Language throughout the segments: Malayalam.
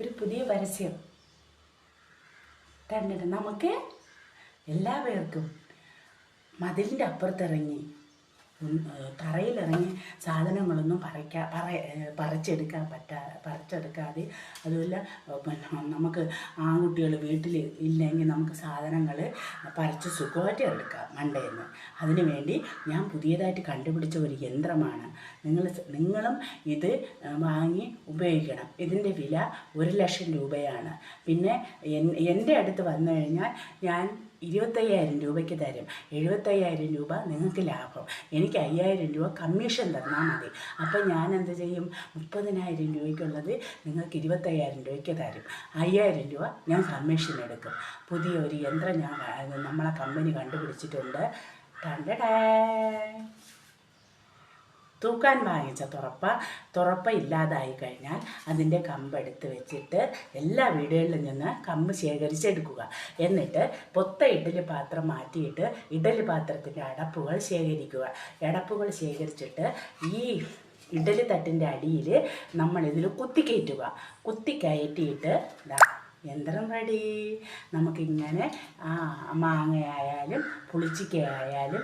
ഒരു പുതിയ പരസ്യം. തന്നെ നമുക്ക് എല്ലാവർക്കും മതിലിന്റെ അപ്പുറത്തിറങ്ങി തറയിലിറങ്ങി സാധനങ്ങളൊന്നും പറിക്കാ പറ പറിച്ചെടുക്കാൻ പറ്റാ പറിച്ചെടുക്കാതെ അതുമല്ല പിന്നെ നമുക്ക് ആൺകുട്ടികൾ വീട്ടിൽ ഇല്ലെങ്കിൽ നമുക്ക് സാധനങ്ങൾ പറിച്ച് സുഖമായിട്ട് എടുക്കാം മണ്ടയിൽ നിന്ന് വേണ്ടി ഞാൻ പുതിയതായിട്ട് കണ്ടുപിടിച്ച ഒരു യന്ത്രമാണ്. നിങ്ങൾ നിങ്ങളും ഇത് വാങ്ങി ഉപയോഗിക്കണം. ഇതിന്റെ വില ഒരു ലക്ഷം രൂപയാണ്. പിന്നെ എൻ- എന്റെ അടുത്ത് വന്നു കഴിഞ്ഞാൽ ഞാൻ ഇരുപത്തയ്യായിരം രൂപയ്ക്ക് തരും. എഴുപത്തയ്യായിരം രൂപ നിങ്ങൾക്ക് ലാഭം. എനിക്ക് അയ്യായിരം രൂപ കമ്മീഷൻ തന്നാൽ മതി. അപ്പം ഞാൻ എന്ത് ചെയ്യും? മുപ്പതിനായിരം രൂപയ്ക്കുള്ളത് നിങ്ങൾക്ക് ഇരുപത്തയ്യായിരം രൂപയ്ക്ക് തരും. അയ്യായിരം രൂപ ഞാൻ കമ്മീഷൻ എടുക്കും. പുതിയ ഒരു യന്ത്രം ഞാൻ നമ്മളെ കമ്പനി കണ്ടുപിടിച്ചിട്ടുണ്ട്. ടണ്ടടേ തൂക്കാൻ വാങ്ങിച്ച തുറപ്പ തുറപ്പ ഇല്ലാതായി കഴിഞ്ഞാൽ അതിന്റെ കമ്പെടുത്ത് വെച്ചിട്ട് എല്ലാ വീടുകളിൽ നിന്ന് കമ്പ് ശേഖരിച്ചെടുക്കുക. എന്നിട്ട് പൊത്ത ഇഡലി പാത്രം മാറ്റിയിട്ട് ഇഡലി പാത്രത്തിന്റെ അടപ്പുകൾ ശേഖരിക്കുക. അടപ്പുകൾ ശേഖരിച്ചിട്ട് ഈ ഇഡലി തട്ടിന്റെ അടിയിൽ നമ്മളിതിൽ കുത്തിക്കയറ്റുക കുത്തിക്കയറ്റിയിട്ട് ദാ യന്ത്രം റെഡി. നമുക്കിങ്ങനെ ആ മാങ്ങയായാലും പുളിച്ചിക്കയായാലും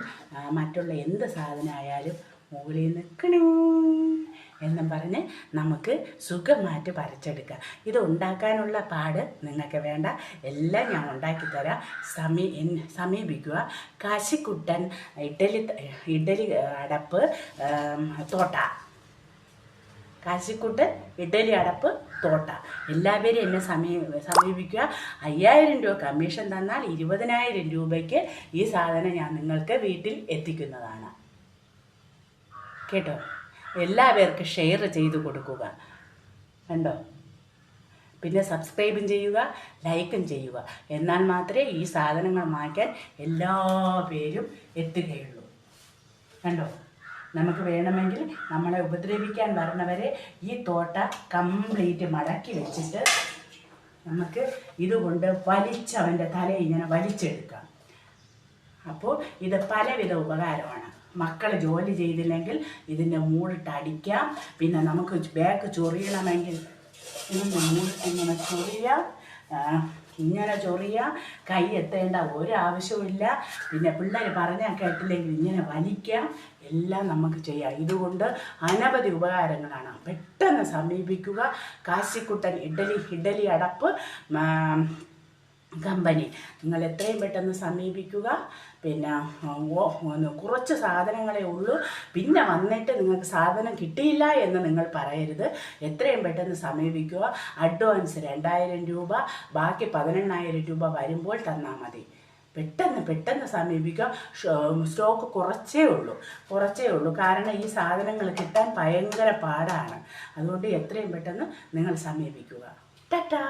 മറ്റുള്ള എന്ത് സാധനമായാലും മുകളിൽ നിൽക്കണേ എന്നും പറഞ്ഞ് നമുക്ക് സുഖമായിട്ട് വരച്ചെടുക്കാം ഇത് ഉണ്ടാക്കാനുള്ള പാട് നിങ്ങൾക്ക് വേണ്ട. എല്ലാം ഞാൻ ഉണ്ടാക്കിത്തരാം സമീ സമീപിക്കുക. കാശിക്കുട്ടൻ ഇഡലി ഇഡലി അടപ്പ് തോട്ട. കാശിക്കുട്ടൻ ഇഡലി അടപ്പ് തോട്ട. എല്ലാവരും എന്നെ സമീ സമീപിക്കുക. അയ്യായിരം രൂപ കമ്മീഷൻ തന്നാൽ ഇരുപതിനായിരം രൂപയ്ക്ക് ഈ സാധനം ഞാൻ നിങ്ങൾക്ക് വീട്ടിൽ എത്തിക്കുന്നതാണ്. കേട്ടോ? എല്ലാവർക്കും ഷെയർ ചെയ്ത് കൊടുക്കുക. കണ്ടോ? പിന്നെ സബ്സ്ക്രൈബും ചെയ്യുക ലൈക്കും ചെയ്യുക. എന്നാൽ മാത്രമേ ഈ സാധനങ്ങൾ വാങ്ങിക്കാൻ എല്ലാ പേരും എത്തുകയുള്ളൂ. കണ്ടോ? നമുക്ക് വേണമെങ്കിൽ നമ്മളെ ഉപദ്രവിക്കാൻ വരണവരെ ഈ തോട്ട കംപ്ലീറ്റ് മടക്കി വെച്ചിട്ട് നമുക്ക് ഇതുകൊണ്ട് വലിച്ചവന്റെ തല ഇങ്ങനെ വലിച്ചെടുക്കാം. അപ്പോൾ ഇത് പലവിധ ഉപകാരമാണ്. മക്കൾ ജോലി ചെയ്തില്ലെങ്കിൽ ഇതിന്റെ മൂടിട്ട് അടിക്കാം പിന്നെ നമുക്ക് ബാക്ക് ചൊറിയണമെങ്കിൽ ഇതിന്റെ മൂടിട്ട് ഇങ്ങനെ ചൊറിയാം ഇങ്ങനെ ചൊറിയാം. കൈ എത്തേണ്ട ഒരു ആവശ്യമില്ല പിന്നെ പിള്ളേർ പറഞ്ഞാൽ കേട്ടില്ലെങ്കിൽ ഇങ്ങനെ വലിക്കാം. എല്ലാം നമുക്ക് ചെയ്യാം. ഇതുകൊണ്ട് അനവധി ഉപകാരങ്ങളാണ്. പെട്ടെന്ന് സമീപിക്കുക. കാശിക്കുട്ടൻ ഇഡലി ഇഡലി അടപ്പ് കമ്പനി. നിങ്ങൾ എത്രയും പെട്ടെന്ന് സമീപിക്കുക. പിന്നെ കുറച്ച് സാധനങ്ങളേ ഉള്ളൂ. പിന്നെ വന്നിട്ട് നിങ്ങൾക്ക് സാധനം കിട്ടിയില്ല എന്ന് നിങ്ങൾ പറയരുത്. എത്രയും പെട്ടെന്ന് സമീപിക്കുക. അഡ്വാൻസ് രണ്ടായിരം രൂപ ബാക്കി പതിനെണ്ണായിരം രൂപ വരുമ്പോൾ തന്നാൽ മതി. പെട്ടെന്ന് പെട്ടെന്ന് സമീപിക്കുക. സ്റ്റോക്ക് കുറച്ചേ ഉള്ളൂ. കുറച്ചേ ഉള്ളൂ. കാരണം ഈ സാധനങ്ങൾ കിട്ടാൻ ഭയങ്കര പാടാണ്. അതുകൊണ്ട് എത്രയും പെട്ടെന്ന് നിങ്ങൾ സമീപിക്കുക. ടാറ്റാ!